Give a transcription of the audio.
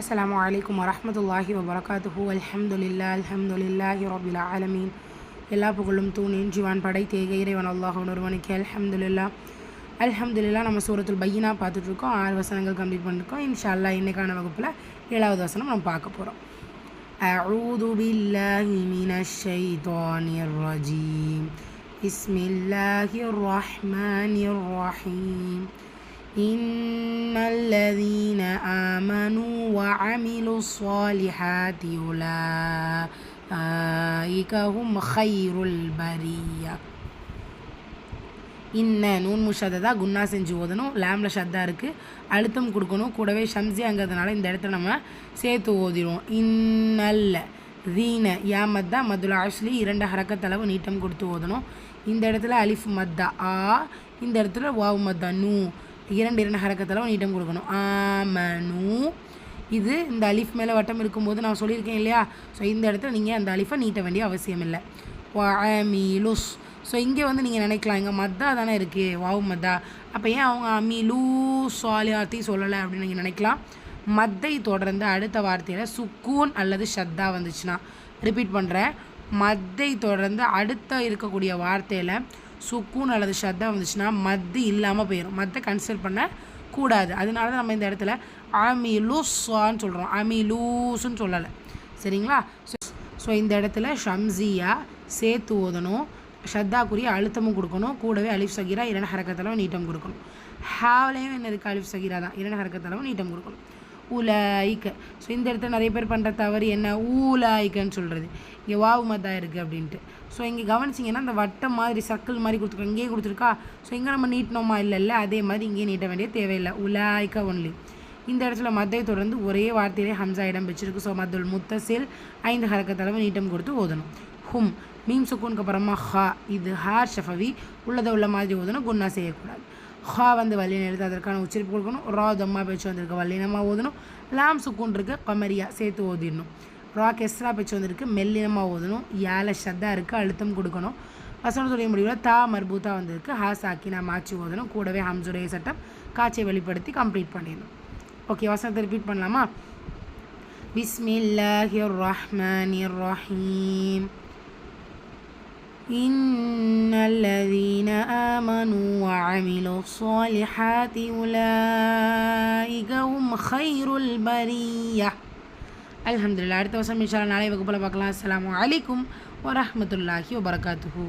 அஸ்ஸலாமு அலைக்கும் வரஹ்மத்துல்லாஹி வபரகாத்துஹு அல்ஹம்துலில்லா அல்ஹம்துலில்லாஹி ரபில் ஆலமீன் எல்லா புகழும் தூணின் ஜிவான் படை தேக இறைவன் அல்லாஹ் ஒருவனுக்கு அல்ஹம்துலில்லா அல்ஹம்துலில்லா நம்ம சூரத்துல் பையனா பார்த்துட்ருக்கோம் ஆறு வசனங்கள் கம்ப்ளீட் பண்ணிருக்கோம் இன்ஷா அல்லாஹ் இன்னைக்கான வகுப்பில் ஏழாவது வசனம் நம்ம பார்க்க போகிறோம் أعوذ بالله من الشيطان الرجيم بسم الله الرحمن الرحيم إن الذين آمنوا وعملوا الصالحات أولئك هم خير البرية இன்ன நூன் முஷததா குன்னா செஞ்சு ஓதணும் லேமில் ஷத்தா இருக்குது அழுத்தம் கொடுக்கணும் கூடவே ஷம்சியாங்கிறதுனால இந்த இடத்துல நம்ம சேர்த்து ஓதிடுவோம் இன்னல்ல ரீன யா மத்தா மதுல ஆஷ்லி இரண்டு ஹரக்கத்தளவு நீட்டம் கொடுத்து ஓதணும் இந்த இடத்துல அலிஃப் மத்தா ஆ இந்த இடத்துல வாவு மத்தா நூ இரண்டு இரண்டு ஹரக்கத்தளவு நீட்டம் கொடுக்கணும். ஆமனு இது இந்த அலிஃப் மேலே வட்டம் இருக்கும்போது நான் சொல்லியிருக்கேன் இல்லையா? ஸோ இந்த இடத்துல நீங்கள் அந்த அலிஃபை நீட்ட வேண்டிய அவசியம் இல்லை. Meals so. இங்கே வந்து நீங்கள் நினைக்கலாம் இங்கே மத்தா தானே இருக்குது வாவு மத்தா. அப்போ ஏன் அவங்க அமீலூ சாலியாத்தி சொல்லலை அப்படின்னு நீங்கள் நினைக்கலாம்? மத்தை தொடர்ந்து அடுத்த வார்த்தையில் சுக்கூன் அல்லது ஷத்தா வந்துச்சுன்னா. ரிப்பீட் பண்ணுறேன் மத்தை தொடர்ந்து அடுத்த இருக்கக்கூடிய வார்த்தையில் சுக்கூன் அல்லது ஷத்தா வந்துச்சுன்னா மத்து இல்லாமல் போயிடும் மத்தை கன்சிடர் பண்ண கூடாது. அதனால தான் நம்ம இந்த இடத்துல அமிலூஸான்னு சொல்கிறோம் அமிலூஸ்ன்னு சொல்லலை. சரிங்களா? ஸோ இந்த இடத்துல ஷம்சியா சேர்த்து ஓதணும் ஷத்தாக்குரிய அழுத்தமும் கொடுக்கணும் கூடவே அலிஃப் சகீரா இரண்டு ஹரக்கத்தளவு நீட்டம் கொடுக்கணும். ஹாவ்லேயும் என்ன இருக்குது அலிஃப் சகீரா தான். இரண்டு ஹரக்கத்தளவு நீட்டம் கொடுக்கணும். ஊலாய்க்க. ஸோ இந்த இடத்துல நிறைய பேர் பண்ணுற தவறு என்ன? ஊலாய்க்கன்னு சொல்கிறது இங்கே வாவு மத்தா இருக்குது அப்படின்ட்டு. ஸோ இங்கே கவனிச்சிங்கன்னா அந்த வட்டம் மாதிரி சர்க்கிள் மாதிரி கொடுத்துருக்கோம் இங்கேயே கொடுத்துருக்கா? ஸோ இங்கே நம்ம நீட்டினோமா? இல்லை இல்லை. அதே மாதிரி இங்கேயே நீட்ட வேண்டிய தேவையில்லை. உலாய்க்க ஒன்லி இந்த இடத்துல மத்தை தொடர்ந்து ஒரே வார்த்தையிலே ஹம்சா இடம் வச்சிருக்கு ஸோ மத்துல் முத்தசில் ஐந்து ஹரக்கத்தளவு நீட்டம் கொடுத்து ஓதணும். ஹும். மீம் சுக்கூனுக்கு அப்புறமா ஹா. இது ஹார் ஷஃபவி. உள்ளதை உள்ள மாதிரி ஓதணும். குன்னா செய்யக்கூடாது. ஹா வந்து வல்லின எழுத்து அதற்கான உச்சரிப்பு கொடுக்கணும். ரா தம்மா பேச்சு வந்திருக்கு. வல்லினமாக ஓதணும். லாம் சுக்குன் இருக்குது கமரியா சேர்த்து ஓதிடணும். ரா கெஸ்ரா பேச்சு வந்திருக்கு. மெல்லினமாக ஓதணும். ஏழை ஷத்தா இருக்குது அழுத்தம் கொடுக்கணும். வசனம் சொல்லிய முடிவில் தா மர்பூத்தா வந்திருக்கு. ஹா நான் மாச்சி ஓதணும். கூடவே ஹம்சுடைய சட்டம் காட்சியை வெளிப்படுத்தி கம்ப்ளீட் பண்ணிடணும். ஓகே வசனத்தை ரிப்பீட் பண்ணலாமா? பிஸ்மில்லாஹிர் ரஹ்மானிர் ரஹீம் இன்னல்லதீன آمنوا وعملوا الصالحات أولئك هم خير البرية الحمد لله அடுத்த வருஷம் இன்ஷால்லா நாளை வகுப்பில் பார்க்கலாம் அஸ்ஸலாமு அலைக்கும் வரஹ்மத்துல்லாஹி வபரகாத்துஹு